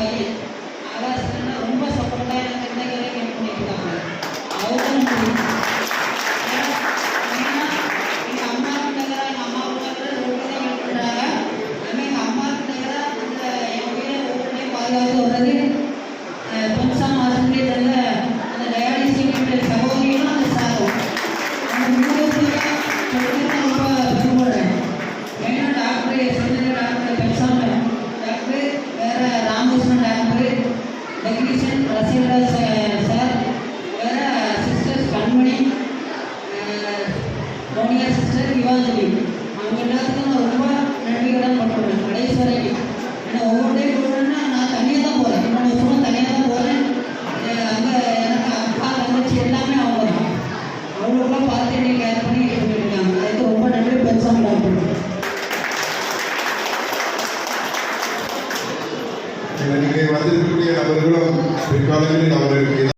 கலாச்சாரம்னா ரொம்ப சப்போர்ட்டாக எனக்கு எந்த வேலையும் பண்ணியிருக்காங்க அவரும் எங்கள் எங்கள் அம்மா நிகராக ரொம்ப ஹெல்ப் பண்ணுறாங்க அதுமாதிரி எங்கள் அம்மாவுக்கு நிகராக அந்த என் உயிரை ஒவ்வொருமே பாதுகாத்து வர்றது. பொன்சாம் ஆசிரியர் அந்த டயாலிசிஸ் யூனிட் அந்த சாரும் டெக்னீஷியன் சார் வேற சிஸ்டர்ஸ் கண்மணி மோனியா சிஸ்டர் யுவாஞ்சலி அவங்க எல்லாத்துக்கும் நான் ரொம்ப நன்றி கடன் பண்ணுறேன் கடைசி வரைக்கும். ஏன்னா ஒவ்வொரு டைம் இங்கே வந்திருக்கக்கூடிய நபர்களும் பிற்காலங்களில் அவர்களுக்கு